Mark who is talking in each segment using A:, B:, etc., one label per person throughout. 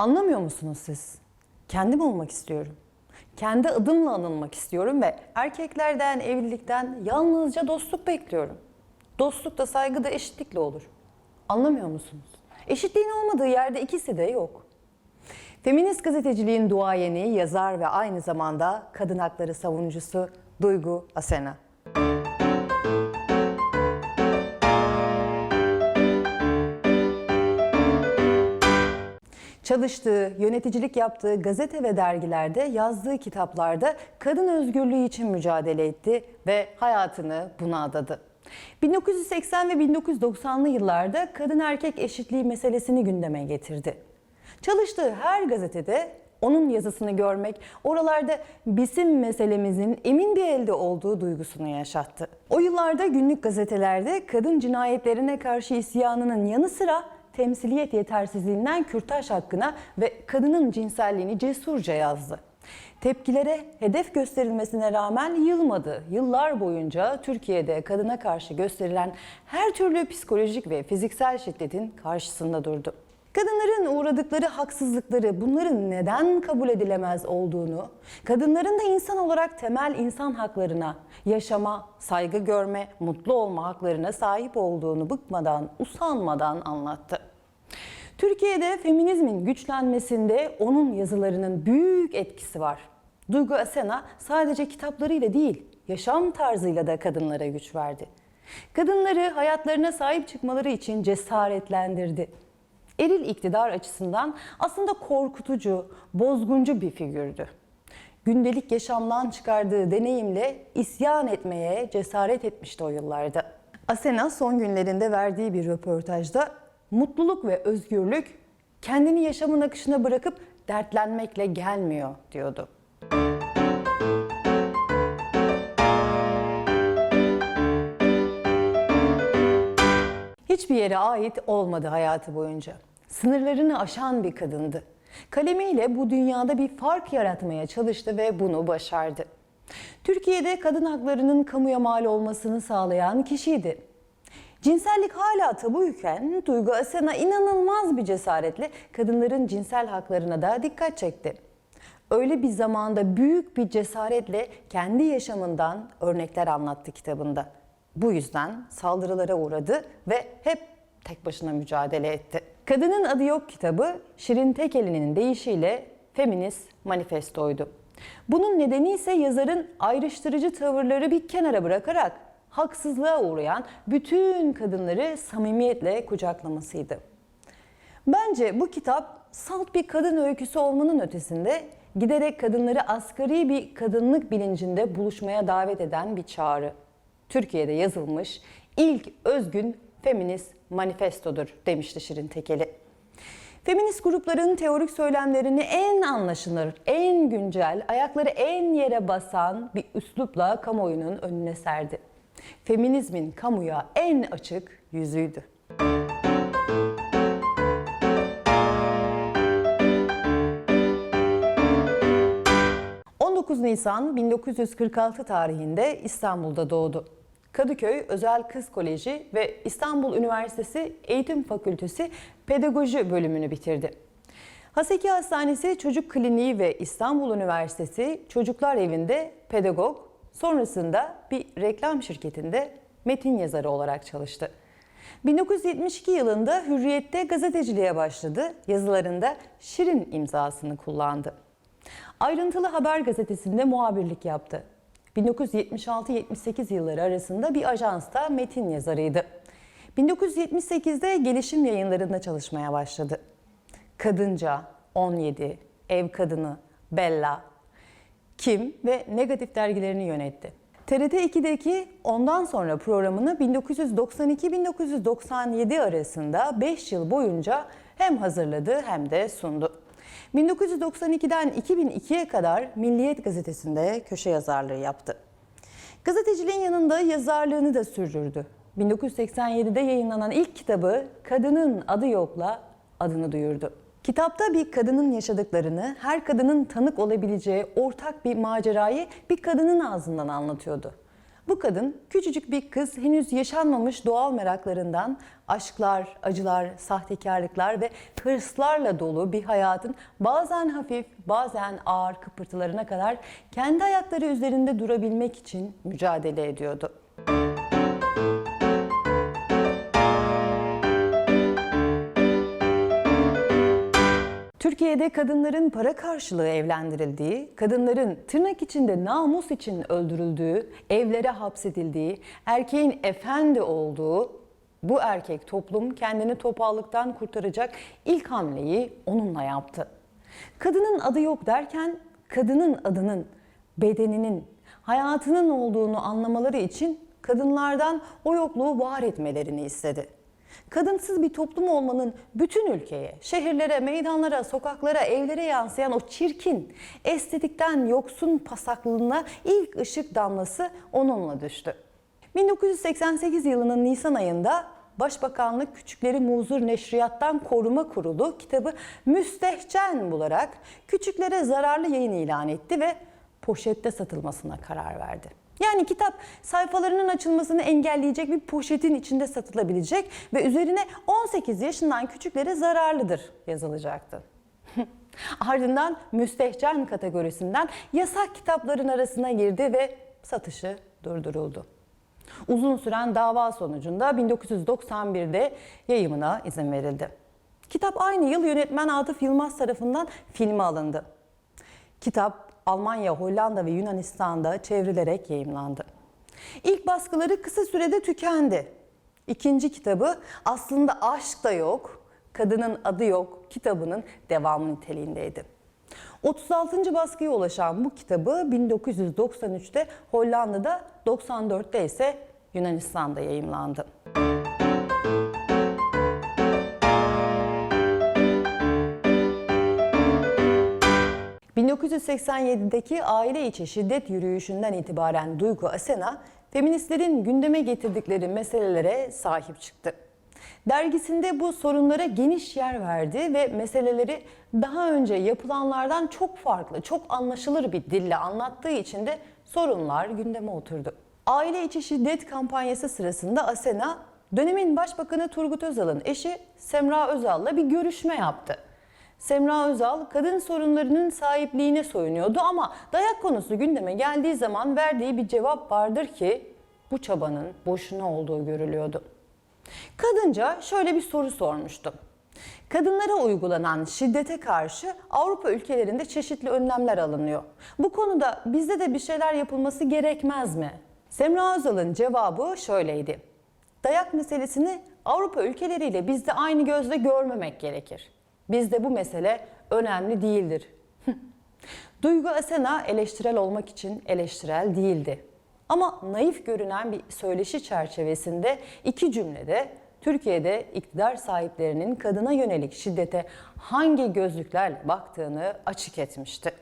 A: Anlamıyor musunuz siz? Kendim olmak istiyorum. Kendi adımla anılmak istiyorum ve erkeklerden, evlilikten yalnızca dostluk bekliyorum. Dostluk da saygı da eşitlikle olur. Anlamıyor musunuz? Eşitliğin olmadığı yerde ikisi de yok. Feminist gazeteciliğin duayeni, yazar ve aynı zamanda kadın hakları savunucusu Duygu Asena. Çalıştığı, yöneticilik yaptığı gazete ve dergilerde, yazdığı kitaplarda kadın özgürlüğü için mücadele etti ve hayatını buna adadı. 1980 ve 1990'lı yıllarda kadın erkek eşitliği meselesini gündeme getirdi. Çalıştığı her gazetede onun yazısını görmek, oralarda bizim meselemizin emin bir elde olduğu duygusunu yaşattı. O yıllarda günlük gazetelerde kadın cinayetlerine karşı isyanının yanı sıra temsiliyet yetersizliğinden kürtaj hakkına ve kadının cinselliğini cesurca yazdı. Tepkilere hedef gösterilmesine rağmen yılmadı. Yıllar boyunca Türkiye'de kadına karşı gösterilen her türlü psikolojik ve fiziksel şiddetin karşısında durdu. Kadınların uğradıkları haksızlıkları, bunların neden kabul edilemez olduğunu, kadınların da insan olarak temel insan haklarına, yaşama, saygı görme, mutlu olma haklarına sahip olduğunu bıkmadan, usanmadan anlattı. Türkiye'de feminizmin güçlenmesinde onun yazılarının büyük etkisi var. Duygu Asena sadece kitaplarıyla değil, yaşam tarzıyla da kadınlara güç verdi. Kadınları hayatlarına sahip çıkmaları için cesaretlendirdi. Eril iktidar açısından aslında korkutucu, bozguncu bir figürdü. Gündelik yaşamdan çıkardığı deneyimle isyan etmeye cesaret etmişti o yıllarda. Asena son günlerinde verdiği bir röportajda mutluluk ve özgürlük kendini yaşamın akışına bırakıp dertlenmekle gelmiyor diyordu. Hiçbir yere ait olmadı hayatı boyunca. Sınırlarını aşan bir kadındı. Kalemiyle bu dünyada bir fark yaratmaya çalıştı ve bunu başardı. Türkiye'de kadın haklarının kamuya mal olmasını sağlayan kişiydi. Cinsellik hala tabuyken Duygu Asena inanılmaz bir cesaretle kadınların cinsel haklarına da dikkat çekti. Öyle bir zamanda büyük bir cesaretle kendi yaşamından örnekler anlattı kitabında. Bu yüzden saldırılara uğradı ve hep tek başına mücadele etti. Kadının Adı Yok kitabı Şirin Tekeli'nin deyişiyle feminist manifestoydu. Bunun nedeni ise yazarın ayrıştırıcı tavırları bir kenara bırakarak haksızlığa uğrayan bütün kadınları samimiyetle kucaklamasıydı. Bence bu kitap salt bir kadın öyküsü olmanın ötesinde giderek kadınları asgari bir kadınlık bilincinde buluşmaya davet eden bir çağrı. Türkiye'de yazılmış ilk özgün feminist manifestodur demişti Şirin Tekeli. Feminist grupların teorik söylemlerini en anlaşılır, en güncel, ayakları en yere basan bir üslupla kamuoyunun önüne serdi. Feminizmin kamuya en açık yüzüydü. 19 Nisan 1946 tarihinde İstanbul'da doğdu. Kadıköy Özel Kız Koleji ve İstanbul Üniversitesi Eğitim Fakültesi Pedagoji bölümünü bitirdi. Haseki Hastanesi Çocuk Kliniği ve İstanbul Üniversitesi Çocuklar Evi'nde pedagog, sonrasında bir reklam şirketinde metin yazarı olarak çalıştı. 1972 yılında Hürriyet'te gazeteciliğe başladı. Yazılarında Şirin imzasını kullandı. Ayrıntılı Haber gazetesinde muhabirlik yaptı. 1976-78 yılları arasında bir ajansta metin yazarıydı. 1978'de gelişim yayınlarında çalışmaya başladı. Kadınca, 17, Ev Kadını, Bella, Kim ve Negatif dergilerini yönetti. TRT 2'deki Ondan Sonra programını 1992-1997 arasında 5 yıl boyunca hem hazırladı hem de sundu. 1992'den 2002'ye kadar Milliyet gazetesinde köşe yazarlığı yaptı. Gazeteciliğin yanında yazarlığını da sürdürdü. 1987'de yayınlanan ilk kitabı Kadının Adı Yok'la adını duyurdu. Kitapta bir kadının yaşadıklarını, her kadının tanık olabileceği ortak bir macerayı bir kadının ağzından anlatıyordu. Bu kadın küçücük bir kız henüz yaşanmamış doğal meraklarından aşklar, acılar, sahtekarlıklar ve hırslarla dolu bir hayatın bazen hafif, bazen ağır kıpırtılarına kadar kendi ayakları üzerinde durabilmek için mücadele ediyordu. Türkiye'de kadınların para karşılığı evlendirildiği, kadınların tırnak içinde namus için öldürüldüğü, evlere hapsedildiği, erkeğin efendi olduğu bu erkek toplum kendini topallıktan kurtaracak ilk hamleyi onunla yaptı. Kadının adı yok derken kadının adının, bedeninin, hayatının olduğunu anlamaları için kadınlardan o yokluğu var etmelerini istedi. Kadınsız bir toplum olmanın bütün ülkeye, şehirlere, meydanlara, sokaklara, evlere yansıyan o çirkin, estetikten yoksun pasaklığına ilk ışık damlası onunla düştü. 1988 yılının Nisan ayında Başbakanlık Küçükleri Muzur Neşriyattan Koruma Kurulu kitabı müstehcen bularak küçüklere zararlı yayın ilan etti ve poşette satılmasına karar verdi. Yani kitap sayfalarının açılmasını engelleyecek bir poşetin içinde satılabilecek ve üzerine 18 yaşından küçüklere zararlıdır yazılacaktı. Ardından müstehcen kategorisinden yasak kitapların arasına girdi ve satışı durduruldu. Uzun süren dava sonucunda 1991'de yayımına izin verildi. Kitap aynı yıl yönetmen Atıf Yılmaz tarafından filme alındı. Kitap Almanya, Hollanda ve Yunanistan'da çevrilerek yayımlandı. İlk baskıları kısa sürede tükendi. İkinci kitabı aslında aşk da yok, kadının adı yok kitabının devamı niteliğindeydi. 36. baskıya ulaşan bu kitabı 1993'te Hollanda'da, 94'te ise Yunanistan'da yayımlandı. 1987'deki aile içi şiddet yürüyüşünden itibaren Duygu Asena, feministlerin gündeme getirdikleri meselelere sahip çıktı. Dergisinde bu sorunlara geniş yer verdi ve meseleleri daha önce yapılanlardan çok farklı, çok anlaşılır bir dille anlattığı için de sorunlar gündeme oturdu. Aile içi şiddet kampanyası sırasında Asena, dönemin Başbakanı Turgut Özal'ın eşi Semra Özal'la bir görüşme yaptı. Semra Özal kadın sorunlarının sahipliğine soyunuyordu ama dayak konusu gündeme geldiği zaman verdiği bir cevap vardır ki bu çabanın boşuna olduğu görülüyordu. Kadınca şöyle bir soru sormuştu. Kadınlara uygulanan şiddete karşı Avrupa ülkelerinde çeşitli önlemler alınıyor. Bu konuda bizde de bir şeyler yapılması gerekmez mi? Semra Özal'ın cevabı şöyleydi. Dayak meselesini Avrupa ülkeleriyle bizde aynı gözle görmemek gerekir. Bizde bu mesele önemli değildir. Duygu Asena eleştirel olmak için eleştirel değildi. Ama naif görünen bir söyleşi çerçevesinde iki cümlede Türkiye'de iktidar sahiplerinin kadına yönelik şiddete hangi gözlüklerle baktığını açık etmişti.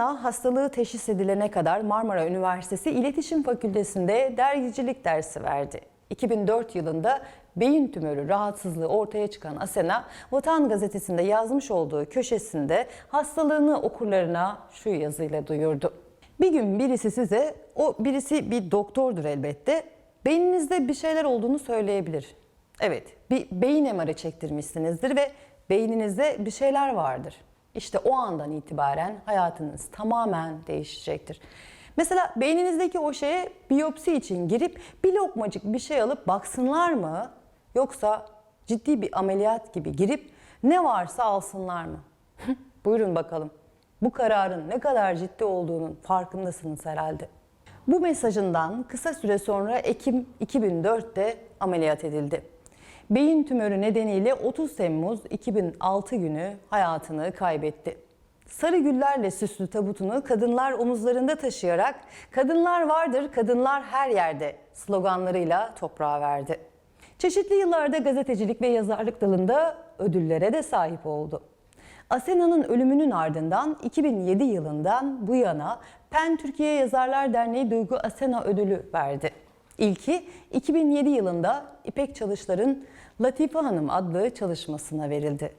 A: Asena hastalığı teşhis edilene kadar Marmara Üniversitesi İletişim Fakültesi'nde dergicilik dersi verdi. 2004 yılında beyin tümörü rahatsızlığı ortaya çıkan Asena, Vatan Gazetesi'nde yazmış olduğu köşesinde hastalığını okurlarına şu yazıyla duyurdu. Bir gün birisi size, o birisi bir doktordur elbette, beyninizde bir şeyler olduğunu söyleyebilir. Evet, bir beyin MR'ı çektirmişsinizdir ve beyninizde bir şeyler vardır. İşte o andan itibaren hayatınız tamamen değişecektir. Mesela beyninizdeki o şeye biyopsi için girip bir lokmacık bir şey alıp baksınlar mı? Yoksa ciddi bir ameliyat gibi girip ne varsa alsınlar mı? Buyurun bakalım. Bu kararın ne kadar ciddi olduğunun farkındasınız herhalde. Bu mesajından kısa süre sonra Ekim 2004'te ameliyat edildi. Beyin tümörü nedeniyle 30 Temmuz 2006 günü hayatını kaybetti. Sarı güllerle süslü tabutunu kadınlar omuzlarında taşıyarak "Kadınlar vardır, kadınlar her yerde" sloganlarıyla toprağa verdi. Çeşitli yıllarda gazetecilik ve yazarlık dalında ödüllere de sahip oldu. Asena'nın ölümünün ardından 2007 yılından bu yana PEN Türkiye Yazarlar Derneği Duygu Asena ödülü verdi. İlki 2007 yılında İpek Çalışlar'ın Latife Hanım adlı çalışmasına verildi.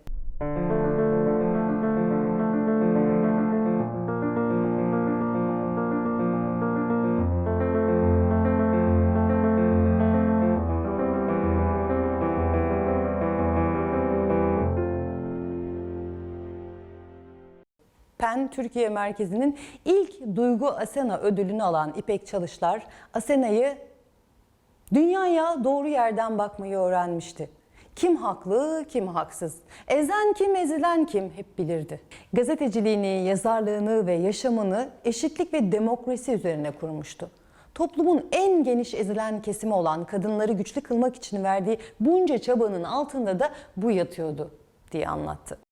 A: PEN Türkiye Merkezi'nin ilk Duygu Asena ödülünü alan İpek Çalışlar, Asena'yı dünyaya doğru yerden bakmayı öğrenmişti. Kim haklı, kim haksız, ezen kim, ezilen kim hep bilirdi. Gazeteciliğini, yazarlığını ve yaşamını eşitlik ve demokrasi üzerine kurmuştu. Toplumun en geniş ezilen kesimi olan kadınları güçlü kılmak için verdiği bunca çabanın altında da bu yatıyordu diye anlattı.